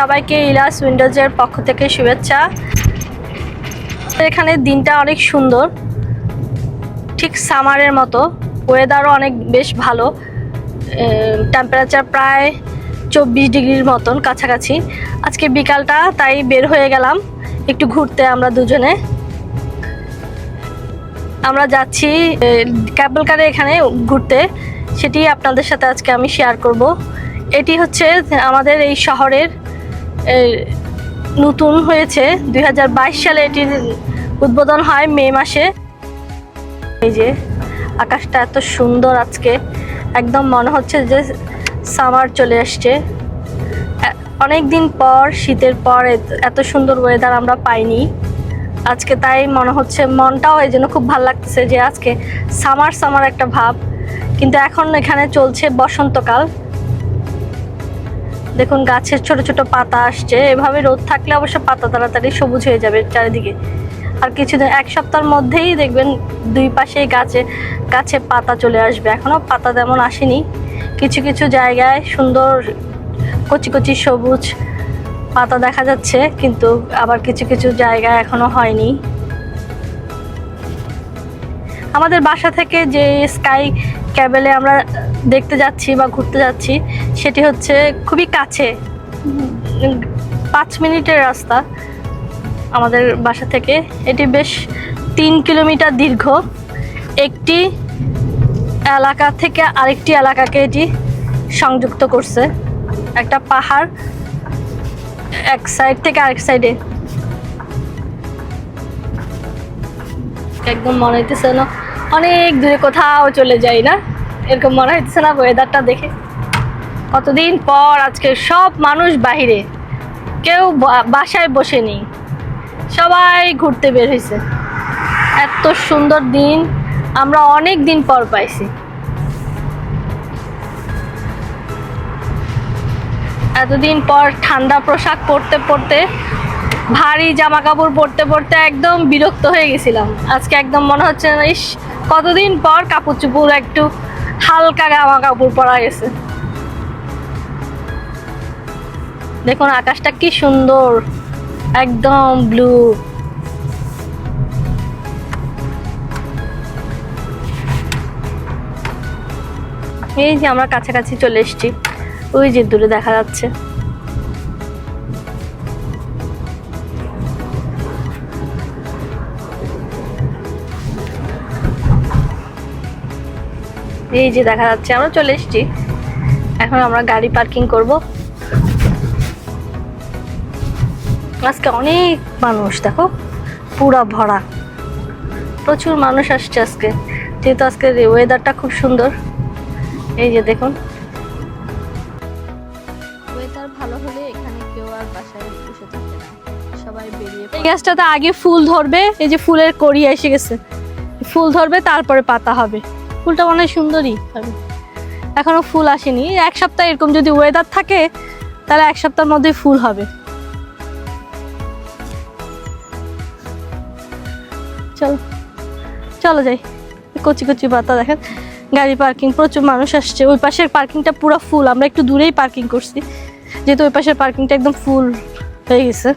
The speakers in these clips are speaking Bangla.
সবাইকে ইলাস উইন্ডোজের পক্ষ থেকে শুভেচ্ছা। এখানে দিনটা অনেক সুন্দর। ঠিক সামারের মতো। ওয়েদারও অনেক বেশ ভালো। টেম্পারেচার প্রায় চব্বিশ ডিগ্রির মতন কাছাকাছি। আজকে বিকালটা, তাই বের হয়ে গেলাম। একটু ঘুরতে আমরা দুজনে। আমরা যাচ্ছি ক্যাবল কারে এখানে ঘুরতে। সেটি আপনাদের সাথে আজকে আমি শেয়ার করব। এটি হচ্ছে আমাদের এই শহরের নতুন হয়েছে। দু হাজার বাইশ সালে এটির উদ্বোধন হয় মে মাসে। এই যে, আকাশটা এত সুন্দর আজকে। একদম মনে হচ্ছে যে সামার চলে আসছে অনেক দিন পর, শীতের পর এত- এত সুন্দর ওয়েদার আমরা পাইনি। আজকে তাই মনে হচ্ছে, মনটাও এই জন্য খুব ভালো লাগতেছে যে আজকে সামার সামার একটা ভাব। কিন্তু এখন এখানে চলছে বসন্তকাল। দেখুন, গাছের ছোট ছোট পাতা আসছে। এভাবে রোদ থাকলে অবশ্য পাতা তাড়াতাড়ি সবুজ হয়ে যাবে চারিদিকে। আর কিছুদিন, এক সপ্তাহের মধ্যেই দেখবেন দুই পাশেই গাছে গাছে পাতা চলে আসবে। এখনও পাতা তেমন আসেনি। কিছু কিছু জায়গায় সুন্দর কচি কচি সবুজ পাতা দেখা যাচ্ছে, কিন্তু আবার কিছু কিছু জায়গায় এখনও হয়নি। আমাদের বাসা থেকে যে স্কাই ক্যাবেলে আমরা দেখতে যাচ্ছি বা ঘুরতে যাচ্ছি, সেটি হচ্ছে খুবই কাছে। পাঁচ মিনিটের রাস্তা আমাদের বাসা থেকে। এটি বেশ তিন কিলোমিটার দীর্ঘ। একটি এলাকা থেকে আরেকটি এলাকাকে এটি সংযুক্ত করছে। একটা পাহাড় এক সাইড থেকে আরেক সাইডে। একদম মনে হইতেছে না অনেক দূরে কোথাও চলে যাই না। এরকম মনে হইতেছে না ওয়েদারটা দেখে। কতদিন পর আজকে সব মানুষ বাহিরে, কেউ বাসায় বসে নেই। সবাই ঘুরতে বের হয়েছে এত সুন্দর দিন আমরা অনেক দিন পর পাইছি। এতদিন পর ঠান্ডা পোশাক পরতে পরতে, ভারী জামা কাপড় পরতে পরতে একদম বিরক্ত হয়ে গেছিলাম। আজকে একদম মনে হচ্ছে ইস, কতদিন পর কাপড় চুপড় একটু হালকা জামা কাপড় পরা গেছে। দেখুন, আকাশটা কি সুন্দর। একদম ব্লু এই যে আমরা কাছাকাছি চলে এসছি। ওই যে দূরে দেখা যাচ্ছে। এই যে দেখা যাচ্ছে আমরা চলে এসেছি। এখন আমরা গাড়ি পার্কিং করব। আজকে অনেক মানুষ দেখো পুরা ভরা। প্রচুর মানুষ আসছে আজকে। যেহেতু আজকে ওয়েদারটা খুব সুন্দর। এই যে দেখুন। ওয়েদার ভালো হলে এখানে কেউ আর বাসায় বসে থাকে না। সবাই বেরিয়ে এই গাছটাতে আগে ফুল ধরবে এই যে ফুলের কড়ি এসে গেছে। ফুল ধরবে তারপরে পাতা হবে। ফুলটা অনেক সুন্দরই হবে। এখনও ফুল আসেনি। এক সপ্তাহ এরকম যদি ওয়েদার থাকে, তাহলে এক সপ্তাহের মধ্যেই ফুল হবে। চলো চলো যাই। কচি কচি পাতা দেখেন। গাড়ি পার্কিং প্রচুর মানুষ আসছে। ওই পাশের পার্কিংটা পুরো ফুল আমরা একটু দূরেই পার্কিং করছি। যেহেতু ওই পাশের পার্কিংটা একদম ফুল হয়ে গেছে।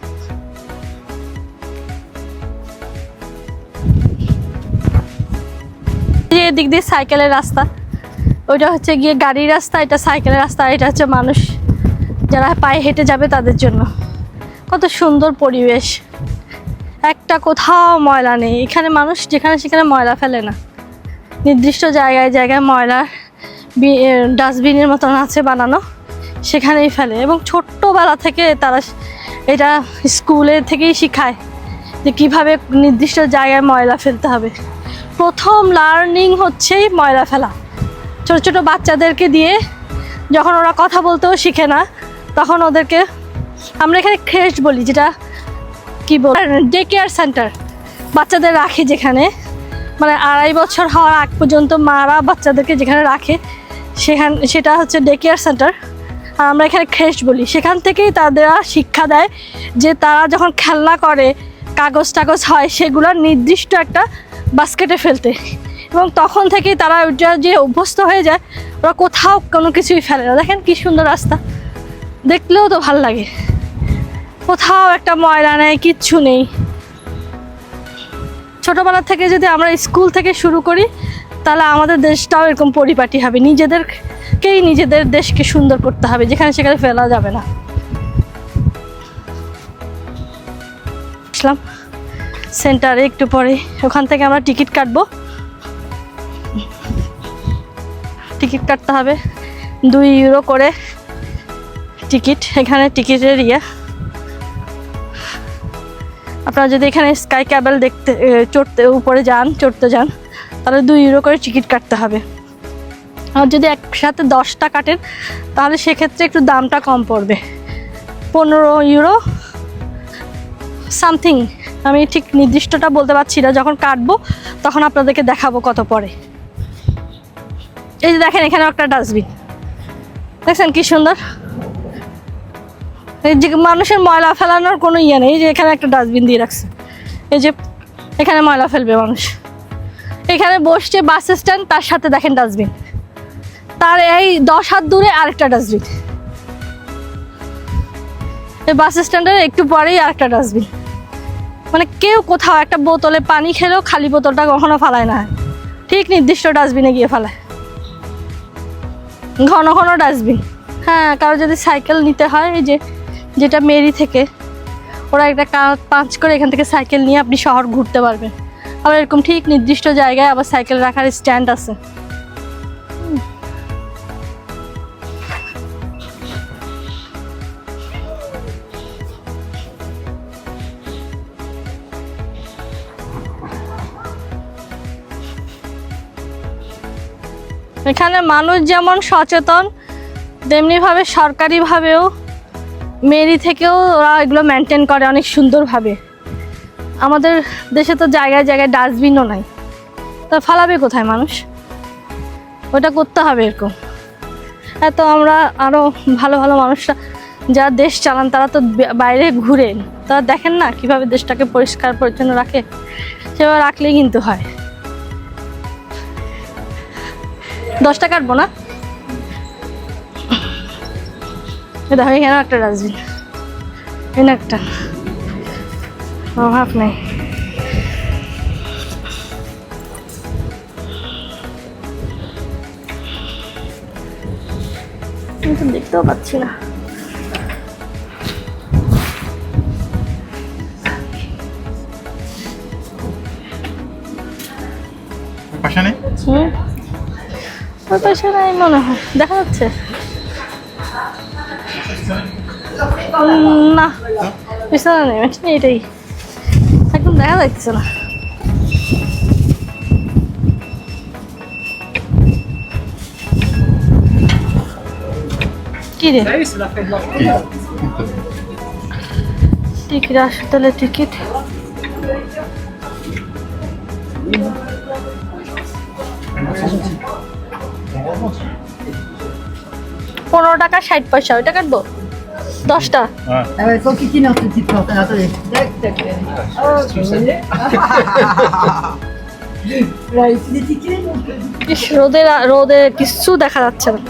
এই যে এদিক দিয়ে সাইকেলের রাস্তা। ওইটা হচ্ছে গিয়ে গাড়ির রাস্তা, এটা সাইকেলের রাস্তা এটা হচ্ছে মানুষ। যারা পায়ে হেঁটে যাবে তাদের জন্য। কত সুন্দর পরিবেশ। একটা কোথাও ময়লা নেই। এখানে মানুষ যেখানে সেখানে ময়লা ফেলে না। নির্দিষ্ট জায়গায় জায়গায় ময়লা ডাস্টবিনের মতন আছে বানানো। সেখানেই ফেলে। এবং ছোট্টবেলা থেকে তারা এটা স্কুলে থেকেই শেখায় যে কীভাবে নির্দিষ্ট জায়গায় ময়লা ফেলতে হবে। প্রথম লার্নিং হচ্ছেই ময়লা ফেলা। ছোট ছোট বাচ্চাদেরকে দিয়ে যখন ওরা কথা বলতেও শিখে না, তখন ওদেরকে আমরা এখানে ক্রেস্ট বলি, যেটা কি বল ডে কেয়ার সেন্টার বাচ্চাদের রাখে যেখানে মানে আড়াই বছর হওয়ার আগ পর্যন্ত মারা বাচ্চাদেরকে যেখানে রাখে, সেখান সেটা হচ্ছে ডে কেয়ার সেন্টার আর আমরা এখানে ক্রেস্ট বলি। সেখান থেকেই তাদের শিক্ষা দেয় যে তারা যখন খেলনা করে কাগজ টাগজ হয়, সেগুলোর নির্দিষ্ট একটা বাস্কেটে ফেলতে। এবং তখন থেকেই তারা যা যে অভ্যস্ত হয়ে যায়, ওরা কোথাও কোনো কিছুই ফেলে না। দেখেন কি সুন্দর রাস্তা। দেখলেও তো ভালো লাগে। কোথাও একটা ময়লা নেই, কিচ্ছু নেই। ছোটোবেলা থেকে যদি আমরা স্কুল থেকে শুরু করি, তাহলে আমাদের দেশটাও এরকম পরিপাটি হবে। নিজেদেরকেই নিজেদের দেশকে সুন্দর করতে হবে, যেখানে সেখানে ফেলা যাবে না। আসলাম। সেন্টারে একটু পরে। ওখান থেকে আমরা টিকিট কাটবো। টিকিট কাটতে হবে। দুই ইউরো করে টিকিট। এখানে টিকিটের ইয়ে। আপনারা যদি এখানে স্কাই ক্যাবেল দেখতে চড়তে, উপরে যান, চড়তে যান, তাহলে দুই ইউরো করে টিকিট কাটতে হবে। আর যদি একসাথে দশটা কাটেন, তাহলে সেক্ষেত্রে একটু দামটা কম পড়বে। পনেরো ইউরো সামথিং। আমি ঠিক নির্দিষ্টটা বলতে পারছি না, যখন কাটবো তখন আপনাদেরকে দেখাবো কত পরে এই যে দেখেন এখানে একটা ডাস্টবিন। দেখছেন কি সুন্দর? এই যে মানুষের ময়লা ফেলানোর কোনো ইয়ে নেই যে এখানে একটা ডাস্টবিন দিয়ে রাখছে। এই যে এখানে ময়লা ফেলবে মানুষ। এখানে বসছে বাস স্ট্যান্ড, তার সাথে দেখেন ডাস্টবিন। তার এই দশ হাত দূরে আরেকটা ডাস্টবিন। এই বাস স্ট্যান্ডের একটু পরেই আরেকটা ডাস্টবিন। মানে কেউ কোথাও একটা বোতলে পানি খেলেও খালি বোতলটা কখনো ফালায় না। ঠিক নির্দিষ্ট ডাস্টবিনে গিয়ে ফেলায় ঘন ঘন ডাস্টবিন। হ্যাঁ কারও যদি সাইকেল নিতে হয়, এই যে যেটা মেরি থেকে, ওরা একটা পাঁচ করে এখান থেকে সাইকেল নিয়ে আপনি শহর ঘুরতে পারবেন। আবার এরকম ঠিক নির্দিষ্ট জায়গায় আবার সাইকেল রাখার স্ট্যান্ড আছে। এখানে মানুষ যেমন সচেতন, তেমনিভাবে সরকারিভাবেও মেরি থেকেও ওরা এগুলো মেনটেন করে অনেক সুন্দরভাবে। আমাদের দেশে তো জায়গায় জায়গায় ডাস্টবিনও নাই। তা ফালাবে কোথায় মানুষ? ওটা করতে হবে এরকম। এত আমরা আরও ভালো ভালো মানুষরা, যারা দেশ চালান, তারা তো বাইরে ঘুরেন তারা দেখেন না কীভাবে দেশটাকে পরিষ্কার পরিচ্ছন্ন রাখে? সেভাবে রাখলেই কিন্তু হয়। দশটা কাটবো না। দেখো এখানে একটা ডাস্টবিন এখানে একটা। অভাব নেই। দেখতেও পাচ্ছি না। ওই পাশে নাই মনে হয়। দেখা যাচ্ছে। না। পিছনে নেই মানে এটাই একদম দেখা যাচ্ছে না। কি রে? টিকিট আসলে টিকিট পনেরো টাকা ষাট পয়সা ওইটা কাটবো? দশটা। রোদের রোদে কিচ্ছু দেখা যাচ্ছে un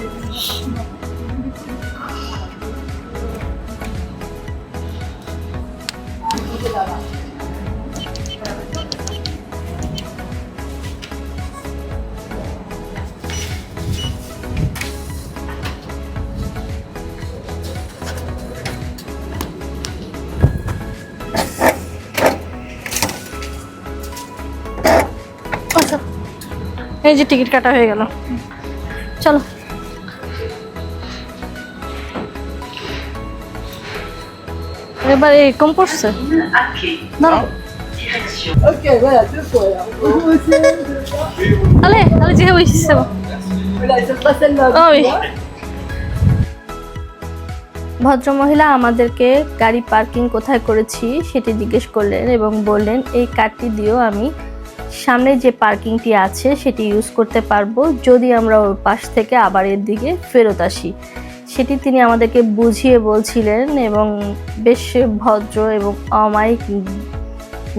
এই যে টিকিট কাটা হয়ে গেল। চলো। এবার এরকম করছে তাহলে ভদ্রমহিলা, আমাদেরকে গাড়ি পার্কিং কোথায় করেছি সেটি জিজ্ঞেস করলেন এবং বললেন, এই কার্ডটি দিয়েও আমি সামনে যে পার্কিংটি আছে, সেটি ইউজ করতে পারব। যদি আমরা ওর পাশ থেকে আবার এর দিকে ফেরত আসি, সেটি তিনি আমাদেরকে বুঝিয়ে বলছিলেন এবং বেশ ভদ্র এবং অমায়িক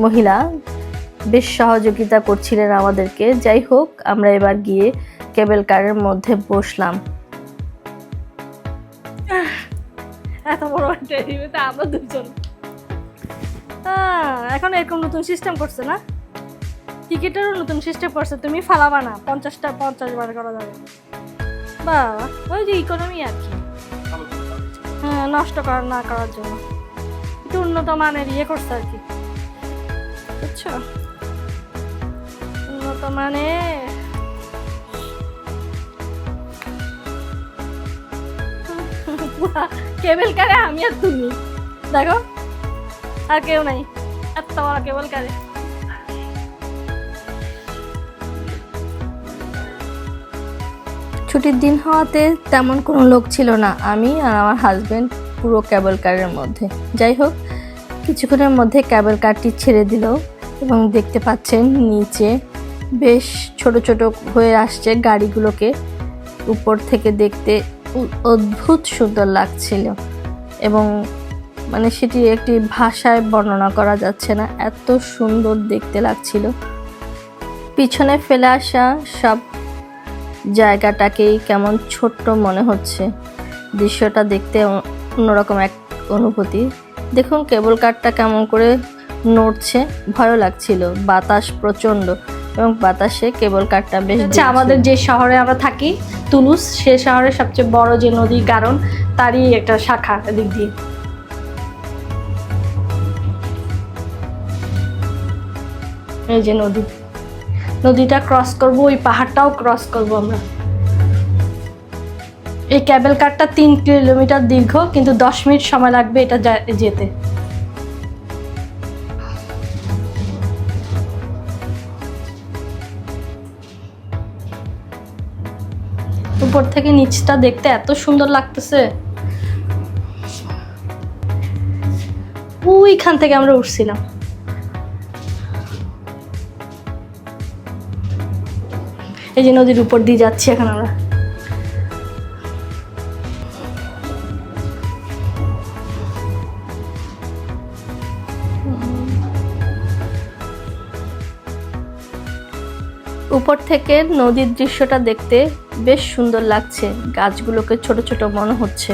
মহিলা বেশ সহযোগিতা করছিলেন আমাদেরকে। যাই হোক, আমরা এবার গিয়ে কেবল কারের মধ্যে বসলাম। এত বড় আমরা দুজন। এখন এরকম নতুন সিস্টেম করছে না? টিকিটেরও নতুন সিস্টেম করছে, তুমি ফালাবা না, পঞ্চাশটা, পঞ্চাশ বার করা যাবে। বা, ওই যে ইকোনমি আর কি। হ্যাঁ নষ্ট করা, না করার জন্য। একটু উন্নত মানের ইয়ে করছে আর কি। বুঝছ? উন্নত মানের কেবল কারে আমি আর তুমি। দেখো, আর কেউ নাই। এত কেবল কারে। ছুটির দিন হওয়াতে তেমন কোনো লোক ছিল না, আমি আর আমার হাজব্যান্ড পুরো ক্যাবল কারের মধ্যে। যাই হোক, কিছুক্ষণের মধ্যে ক্যাবল কারটি ছেড়ে দিল এবং দেখতে পাচ্ছেন নিচে বেশ ছোট ছোট হয়ে আসছে গাড়িগুলোকে। উপর থেকে দেখতে অদ্ভুত সুন্দর লাগছিল এবং মানে সেটি একটি ভাষায় বর্ণনা করা যাচ্ছে না, এত সুন্দর দেখতে লাগছিল। পিছনে ফেলে আসা সব জায়গাটাকেই কেমন ছোট্ট মনে হচ্ছে। দৃশ্যটা দেখতে অন্যরকম এক অনুভূতি। দেখুন কেবল কারটা কেমন করে নড়ছে ভয়ও লাগছিল। বাতাস প্রচণ্ড এবং বাতাসে কেবল কারটা বেশ হচ্ছে আমাদের যে শহরে আমরা থাকি তুলুস সে শহরের সবচেয়ে বড় যে নদী কারণ তারই একটা শাখা দিক দিয়ে। এই যে নদী। নদীটা ক্রস করব, ওই পাহাড়টাও ক্রস করব আমরা। এই ক্যাবেল কারটা তিন কিলোমিটার দীর্ঘ, কিন্তু দশ মিনিট সময় লাগবে এটা যেতে। উপর থেকে নিচটা দেখতে এত সুন্দর লাগতেছে। ওইখান থেকে আমরা উঠছিলাম। এই যে নদীর উপর দিয়ে যাচ্ছি এখন আমরা। উপর থেকে নদীর দৃশ্যটা দেখতে বেশ সুন্দর লাগছে। গাছগুলোকে ছোট ছোট মনে হচ্ছে।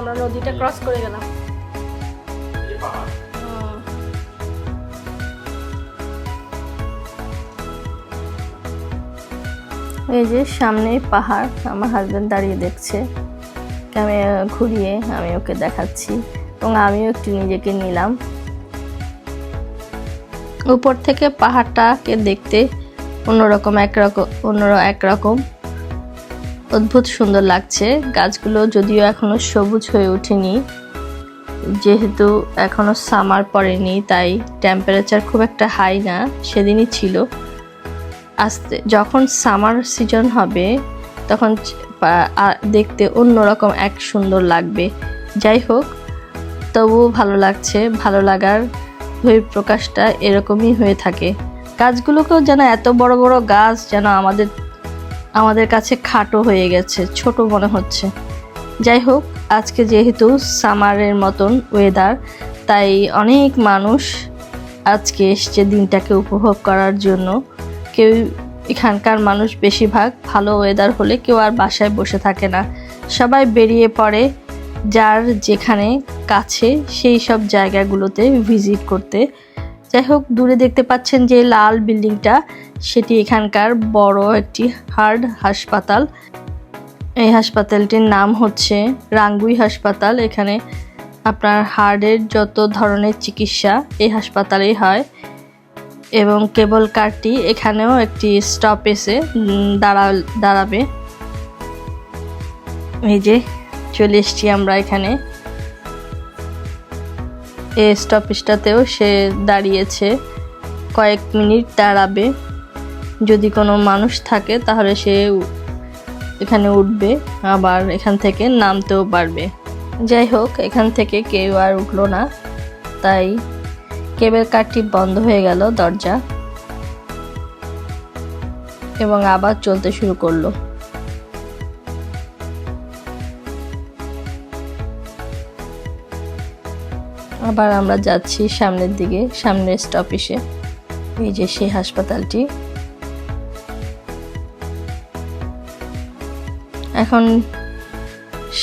আমরা নদীটা ক্রস করে গেলাম। এই যে সামনে পাহাড়, আমার হাজব্যান্ড দাঁড়িয়ে দেখছে। ক্যামেরা ঘুরিয়ে আমি ওকে দেখাচ্ছি এবং আমিও একটু নিজেকে নিলাম। উপর থেকে পাহাড়টাকে দেখতে অন্যরকম একরকম অন্য একরকম। অদ্ভুত সুন্দর লাগছে। গাছগুলো যদিও এখনও সবুজ হয়ে ওঠেনি। যেহেতু এখনও সামার পড়েনি, তাই টেম্পারেচার খুব একটা হাই না, সেদিনই ছিল। আসতে, যখন সামার সিজন হবে, তখন দেখতে অন্যরকম এক সুন্দর লাগবে। যাই হোক, তবুও ভালো লাগছে, ভালো লাগার বহিঃপ্রকাশটা এরকমই হয়ে থাকে। গাছগুলোকেও যেন এত বড় বড় গাছ যেন আমাদের আমাদের কাছে খাটো হয়ে গেছে, ছোট মনে হচ্ছে। যাই হোক, আজকে যেহেতু সামারের মতন ওয়েদার তাই অনেক মানুষ আজকে এসছে দিনটাকে উপভোগ করার জন্য। কেউ এখানকার মানুষ বেশিরভাগ ভালো ওয়েদার হলে কেউ আর বাসায় বসে থাকে না। সবাই বেরিয়ে পড়ে যার যেখানে কাছে সেই সব জায়গাগুলোতে ভিজিট করতে। যাই হোক, দূরে দেখতে পাচ্ছেন যে লাল বিল্ডিংটা, সেটি এখানকার বড় একটি হার্ড হাসপাতাল। এই হাসপাতালটির নাম হচ্ছে রাঙ্গুই হাসপাতাল। এখানে আপনার হার্টের যত ধরনের চিকিৎসা এই হাসপাতালেই হয়। এবং কেবল কারটি এখানেও একটি স্টপেসে দাঁড়া, দাঁড়াবে। এই যে, চলে এসছি আমরা এখানে। এই স্টপেজটাতেও সে দাঁড়িয়েছে। কয়েক মিনিট দাঁড়াবে। যদি কোনো মানুষ থাকে, তাহলে সে এখানে উঠবে, আবার এখান থেকে নামতেও পারবে। যাই হোক, এখান থেকে কেউ আর উঠল না। তাই কেবল কারটি বন্ধ হয়ে গেল দরজা এবং আবার চলতে শুরু করল। আবার আমরা যাচ্ছি সামনের দিকে, সামনের স্টপেজে এই যে সেই হাসপাতালটি। এখন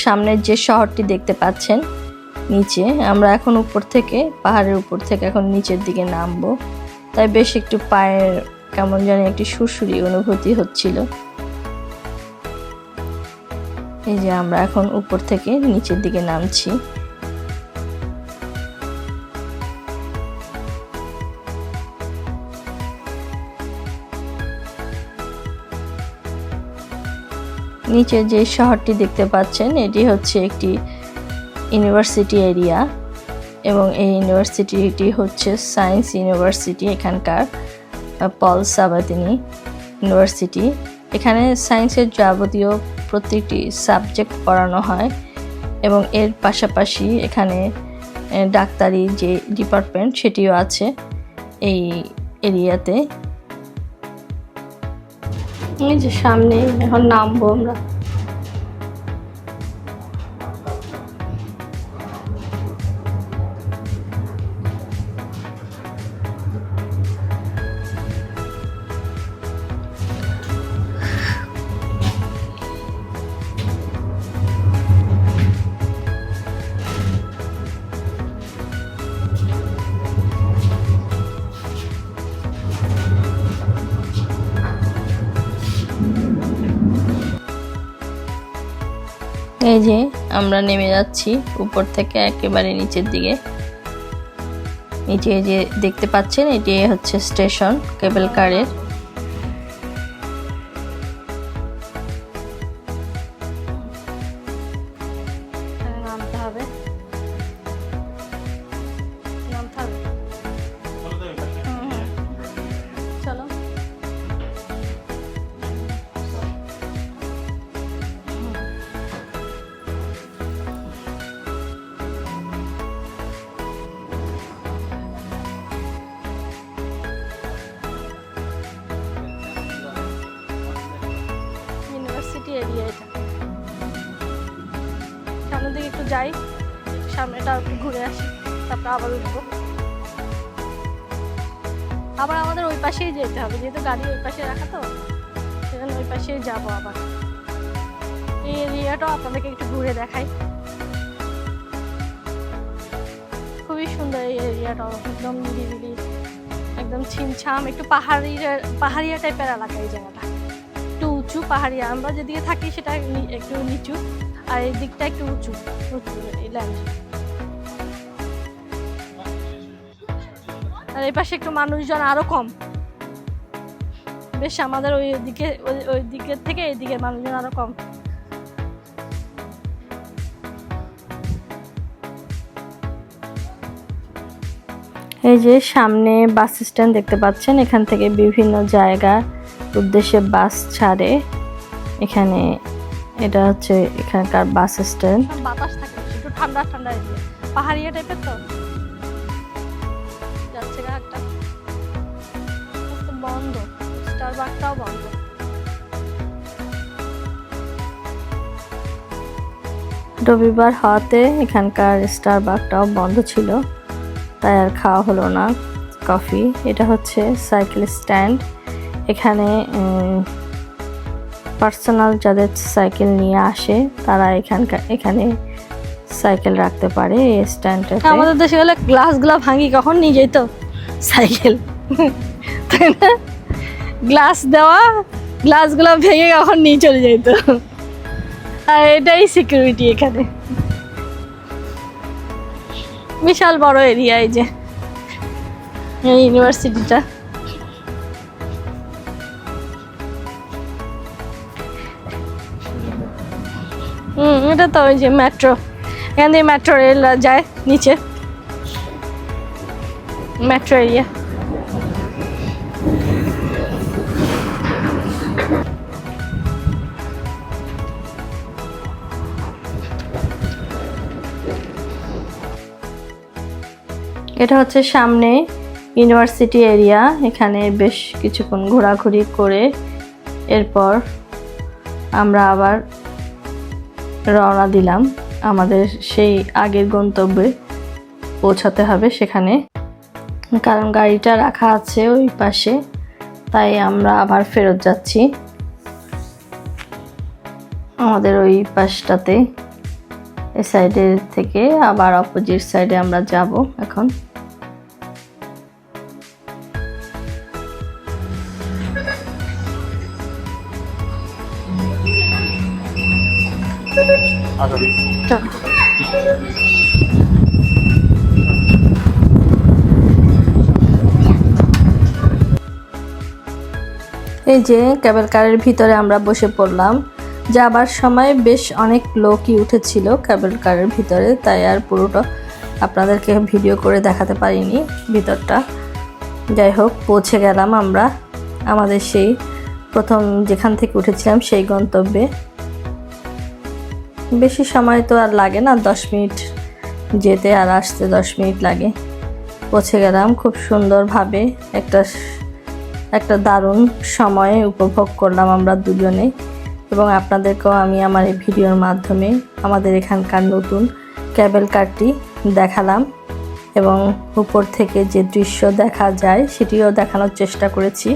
সামনের যে শহরটি দেখতে পাচ্ছেন নিচে। আমরা এখন উপর থেকে, পাহাড়ের উপর থেকে এখন নিচের দিকে নামবো। তাই বেশ একটু পায়ের কেমন জানি একটি সুরসুরি অনুভূতি হচ্ছিল। এই যে আমরা এখন উপর থেকে নিচের দিকে নামছি। নিচে যে শহরটি দেখতে পাচ্ছেন, এটি হচ্ছে একটি ইউনিভার্সিটি এরিয়া এবং এই ইউনিভার্সিটিটি হচ্ছে সায়েন্স ইউনিভার্সিটি এখানকার পল সাবাতিনি ইউনিভার্সিটি। এখানে সায়েন্সের যাবতীয় প্রত্যেকটি সাবজেক্ট পড়ানো হয় এবং এর পাশাপাশি এখানে ডাক্তারি যে ডিপার্টমেন্ট সেটিও আছে এই এরিয়াতে। এই যে সামনে, এখন নামবো আমরা। এই যে আমরা নেমে যাচ্ছি উপর থেকে একেবারে নিচের দিকে। নিচে যে দেখতে পাচ্ছেন, এটি হচ্ছে স্টেশন কেবল কারের। যাই সামনেটা ঘুরে আসি, তারপর আবার উঠবো। আবার আমাদের ওই পাশেই যেতে হবে, যেহেতু গাড়ি ওই পাশে রাখা তো সেখানে ওই পাশেই যাব আবার। এই এরিয়াটাও আপনাদেরকে একটু ঘুরে দেখাই। খুবই সুন্দর এই এরিয়াটাও, একদম নিরিবিলি, একদম ছিমছাম, একটু পাহাড়ি পাহাড়িয়া টাইপের এলাকা এই জায়গাটা। উঁচু পাহাড়িয়া আমরা যেদিকে থাকি সেটা একটু নিচু, আর এই দিকটা একটু উঁচু উঁচু এই ল্যান্ড আর এই পাশে একটু মানুষজন আরও কম। বেশ আমাদের ওই দিকে, ওই দিকের থেকে এই দিকে মানুষজন আরও কম। এই যে সামনে বাস স্ট্যান্ড দেখতে পাচ্ছেন, এখান থেকে বিভিন্ন জায়গা। উদ্দেশ্যে বাস ছাড়ে। এখানে এটা হচ্ছে এখানকার বাস স্ট্যান্ড। বাতাস থাকে একটু ঠান্ডা ঠান্ডা পাহাড়িয়া টাইপের তো? যাচ্ছে বন্ধ স্টার বন্ধ। রবিবার হওয়াতে এখানকার স্টার বাগটাও বন্ধ ছিল। তাই আর খাওয়া হলো না। কফি এটা হচ্ছে সাইকেল স্ট্যান্ড। এখানে পার্সোনাল যাদের সাইকেল নিয়ে আসে, তারা এখানকার, এখানে সাইকেল রাখতে পারে এই আমাদের দেশে গেলে গ্লাসগুলো ভাঙি কখন নিয়ে যেত সাইকেল তাই না? গ্লাস দেওয়া গ্লাসগুলো ভেঙে কখন নিয়ে চলে যেত আর এটাই সিকিউরিটি এখানে। বিশাল বড় এরিয়া এই যে ইউনিভার্সিটিটা এটা তো ওই যে মেট্রো এখান দিয়ে মেট্রো রেল যায়, নিচে। মেট্রো এরিয়া এটা হচ্ছে সামনে ইউনিভার্সিটি এরিয়া। এখানে বেশ কিছুক্ষণ ঘোরাঘুরি করে এরপর আমরা আবার রওনা দিলাম। আমাদের সেই আগের গন্তব্যে পৌঁছাতে হবে সেখানে। কারণ গাড়িটা রাখা আছে ওই পাশে, তাই আমরা আবার ফেরত যাচ্ছি। আমাদের ওই পাশটাতে, এ সাইডে থেকে আবার অপোজিট সাইডে আমরা যাব এখন। এই যে কেবল কারের ভিতরে আমরা বসে পড়লাম, যাবার সময় বেশ অনেক লোকই উঠেছিল কেবল কারের ভিতরে, তাই আর পুরোটা আপনাদেরকে ভিডিও করে দেখাতে পারিনি ভিতরটা। যাই হোক, পৌঁছে গেলাম আমরা। আমাদের সেই প্রথম যেখান থেকে উঠেছিলাম সেই গন্তব্যে। বেশি সময় তো আর লাগে না, দশ মিনিট যেতে আর আসতে দশ মিনিট লাগে। পৌঁছে গেলাম খুব সুন্দরভাবে, একটা একটা দারুণ সময় উপভোগ করলাম আমরা দুজনে। এবং আপনাদেরকেও আমি আমার এই ভিডিওর মাধ্যমে আমাদের এখানকার নতুন ক্যাবেল কারটি দেখালাম। এবং উপর থেকে যে দৃশ্য দেখা যায় সেটিও দেখানোর চেষ্টা করেছি।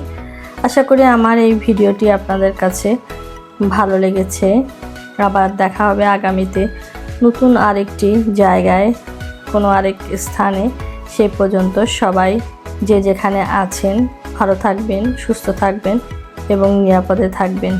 আশা করি আমার এই ভিডিওটি আপনাদের কাছে ভালো লেগেছে। আবার দেখা হবে আগামীতে নতুন আরেকটি জায়গায়, কোনো আরেক স্থানে। সে পর্যন্ত সবাই যে যেখানে আছেন, ভালো থাকবেন, সুস্থ থাকবেন এবং নিরাপদে থাকবেন।